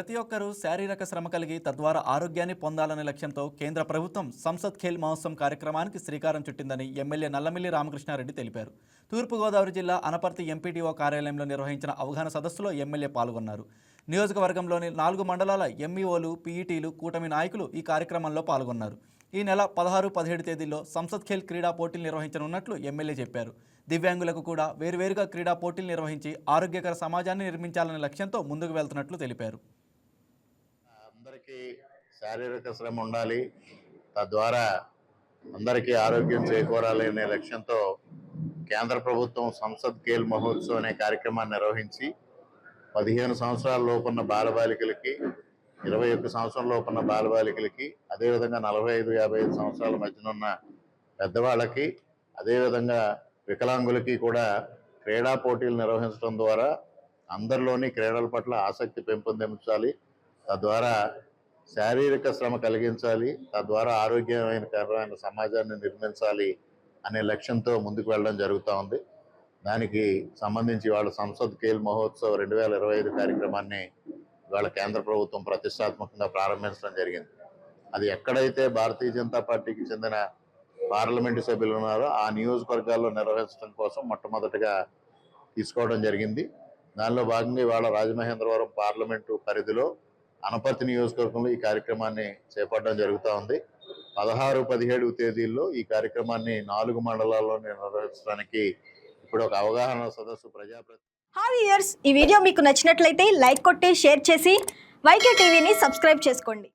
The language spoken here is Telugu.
ప్రతి ఒక్కరూ శారీరక శ్రమ కలిగి తద్వారా ఆరోగ్యాన్ని పొందాలనే లక్ష్యంతో కేంద్ర ప్రభుత్వం సంసద్ ఖేల్ మహోత్సవం కార్యక్రమానికి శ్రీకారం చుట్టిందని ఎమ్మెల్యే నల్లమిల్లి రామకృష్ణారెడ్డి తెలిపారు. తూర్పుగోదావరి జిల్లా అనపర్తి ఎంపీటీఓ కార్యాలయంలో నిర్వహించిన అవగాహన సదస్సులో ఎమ్మెల్యే పాల్గొన్నారు. నియోజకవర్గంలోని నాలుగు మండలాల ఎంఈఓలు పీఈటీలు కూటమి నాయకులు ఈ కార్యక్రమంలో పాల్గొన్నారు. ఈ నెల పదహారు పదిహేడు తేదీల్లో సంసద్ ఖేల్ క్రీడా పోటీలు నిర్వహించనున్నట్లు ఎమ్మెల్యే చెప్పారు. దివ్యాంగులకు కూడా వేరువేరుగా క్రీడా పోటీలు నిర్వహించి ఆరోగ్యకర సమాజాన్ని నిర్మించాలనే లక్ష్యంతో ముందుకు వెళ్తున్నట్లు తెలిపారు. శారీరక శ్రమ ఉండాలి. తద్వారా అందరికీ ఆరోగ్యం చేకూరాలి అనే లక్ష్యంతో కేంద్ర ప్రభుత్వం సంసద్ ఖేల్ మహోత్సవ్ అనే కార్యక్రమాన్ని నిర్వహించి పదిహేను సంవత్సరాల లోపున్న బాలబాలికలకి ఇరవై ఒక్క సంవత్సరం లోపున్న బాలబాలికలకి అదేవిధంగా నలభై ఐదు యాభై ఐదు సంవత్సరాల మధ్యన ఉన్న పెద్దవాళ్ళకి అదేవిధంగా వికలాంగులకి కూడా క్రీడా పోటీలు నిర్వహించడం ద్వారా అందరిలోని క్రీడల పట్ల ఆసక్తి పెంపొందించాలి. తద్వారా శారీరక శ్రమ కలిగించాలి తద్వారా ఆరోగ్యమైన సమాజాన్ని నిర్మించాలి అనే లక్ష్యంతో ముందుకు వెళ్ళడం జరుగుతూ ఉంది. దానికి సంబంధించి వాళ్ళ సంసద్ ఖేల్ మహోత్సవ్ రెండు వేల ఇరవై ఐదు కార్యక్రమాన్ని ఇవాళ కేంద్ర ప్రభుత్వం ప్రతిష్టాత్మకంగా ప్రారంభించడం జరిగింది. అది ఎక్కడైతే భారతీయ జనతా పార్టీకి చెందిన పార్లమెంటు సభ్యులు ఉన్నారో ఆ నియోజకవర్గాల్లో నిర్వహించడం కోసం మొట్టమొదటిగా తీసుకోవడం జరిగింది. దానిలో భాగంగా ఇవాళ రాజమహేంద్రవరం పార్లమెంటు పరిధిలో అనపర్తి నియోజకవర్గంలో ఈ కార్యక్రమాన్ని చేపట్టడం జరుగుతూ ఉంది. పదహారు పదిహేడు తేదీల్లో ఈ కార్యక్రమాన్ని నాలుగు మండలాల్లో నిర్వహించడానికి ఇప్పుడు ఒక అవగాహన సదస్సు ప్రజాప్రతి హాయ్ ఇయర్స్ ఈ వీడియో మీకు నచ్చినట్లయితే లైక్ కొట్టి షేర్ చేసి వైకే టీవీని సబ్స్క్రైబ్ చేసుకోండి.